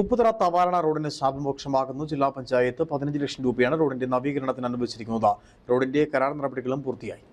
ഉപ്പുതറ തവാരണ റോഡിന് ശാപമോക്ഷമാകുന്നു ജില്ലാ പഞ്ചായത്ത് പതിനഞ്ച് ലക്ഷം രൂപയാണ് റോഡിന്റെ നവീകരണത്തിന് അനുവദിച്ചിരിക്കുന്നത്. റോഡിന്റെ കരാർ നടപടികളും പൂർത്തിയായി.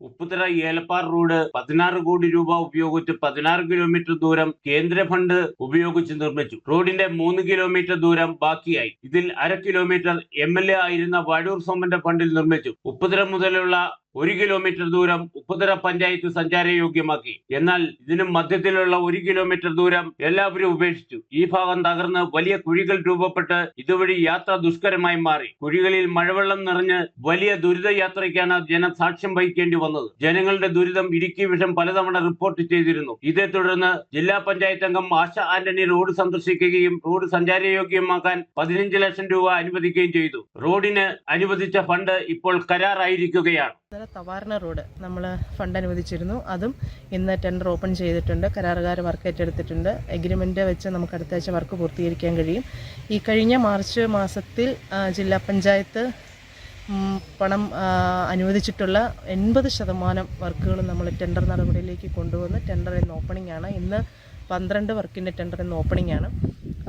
ഉപ്പുതറ ഏലപ്പാർ റോഡ് പതിനാറ് കോടി രൂപ ഉപയോഗിച്ച് പതിനാറ് കിലോമീറ്റർ ദൂരം കേന്ദ്ര ഫണ്ട് ഉപയോഗിച്ച് നിർമ്മിച്ചു. റോഡിന്റെ മൂന്ന് കിലോമീറ്റർ ദൂരം ബാക്കിയായി. ഇതിൽ അര കിലോമീറ്റർ എം ആയിരുന്ന വാഴൂർ സോമന്റെ ഫണ്ടിൽ നിർമ്മിച്ചു. ഉപ്പുതറ മുതലുള്ള ഒരു കിലോമീറ്റർ ദൂരം ഉപ്പുതറ പഞ്ചായത്ത് സഞ്ചാരയോഗ്യമാക്കി. എന്നാൽ ഇതിനും മധ്യത്തിലുള്ള ഒരു കിലോമീറ്റർ ദൂരം എല്ലാവരും ഉപേക്ഷിച്ചു. ഈ ഭാഗം തകർന്ന് വലിയ കുഴികൾ രൂപപ്പെട്ട് ഇതുവഴി യാത്ര ദുഷ്കരമായി മാറി. കുഴികളിൽ മഴവെള്ളം നിറഞ്ഞ് വലിയ ദുരിതയാത്രയ്ക്കാണ് ജനം സാക്ഷ്യം വഹിക്കേണ്ടി വന്നത്. ജനങ്ങളുടെ ദുരിതം ഇടുക്കി വിഷം പലതവണ റിപ്പോർട്ട് ചെയ്തിരുന്നു. ഇതേ തുടർന്ന് ജില്ലാ പഞ്ചായത്ത് അംഗം ആശ ആന്റണി റോഡ് സന്ദർശിക്കുകയും റോഡ് സഞ്ചാരയോഗ്യമാക്കാൻ പതിനഞ്ച് ലക്ഷം രൂപ അനുവദിക്കുകയും ചെയ്തു. റോഡിന് അനുവദിച്ച ഫണ്ട് ഇപ്പോൾ കരാറായിരിക്കുകയാണ്. ഇന്നലെ തവാരണ റോഡ് നമ്മൾ ഫണ്ട് അനുവദിച്ചിരുന്നു. അതും ഇന്ന് ടെൻഡർ ഓപ്പൺ ചെയ്തിട്ടുണ്ട്. കരാറുകാർ വർക്ക് ഏറ്റെടുത്തിട്ടുണ്ട്. എഗ്രിമെന്റ് വെച്ച് നമുക്ക് അടുത്ത ആഴ്ച വർക്ക് പൂർത്തീകരിക്കാൻ കഴിയും. ഈ കഴിഞ്ഞ മാർച്ച് മാസത്തിൽ ജില്ലാ പഞ്ചായത്ത് പണം അനുവദിച്ചിട്ടുള്ള എൺപത് ശതമാനം വർക്കുകൾ നമ്മൾ ടെൻഡർ നടപടിയിലേക്ക് കൊണ്ടുവന്ന് ടെൻഡർ ഇന്ന് ഓപ്പണിംഗ് ആണ്. ഇന്ന് പന്ത്രണ്ട് വർക്കിന്റെ ടെൻഡർ ഇന്ന് ഓപ്പണിംഗ് ആണ്.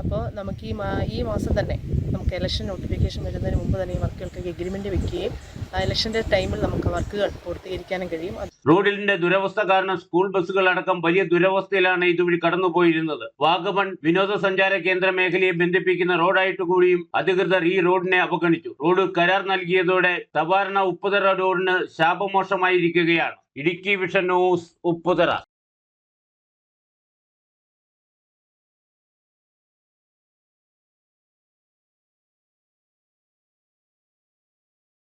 അപ്പോൾ നമുക്ക് ഈ മാ ഈ മാസം തന്നെ നമുക്ക് ഇലക്ഷൻ നോട്ടിഫിക്കേഷൻ വരുന്നതിന് മുമ്പ് തന്നെ ഈ വർക്കുകൾക്ക് എഗ്രിമെന്റ് വെക്കുകയും ആ ഇലക്ഷന്റെ ടൈമിൽ നമുക്ക് വർക്കുകൾ പൂർത്തീകരിക്കാനും കഴിയും. റോഡിന്റെ ദുരവസ്ഥ കാരണം സ്കൂൾ ബസ്സുകൾ അടക്കം വലിയ ദുരവസ്ഥയിലാണ് ഇതുവഴി കടന്നുപോയിരുന്നത്. വാഗമൺ വിനോദസഞ്ചാര കേന്ദ്ര മേഖലയെ ബന്ധിപ്പിക്കുന്ന റോഡായിട്ട് കൂടിയും അധികൃതർ ഈ റോഡിനെ അവഗണിച്ചു. റോഡ് കരാർ നൽകിയതോടെ തവാരണ ഉപ്പുതറ റോഡിന് ശാപമോശമായിരിക്കുകയാണ് ഇടുക്കി വിഷൻ ന്യൂസ് ഉപ്പുതറ.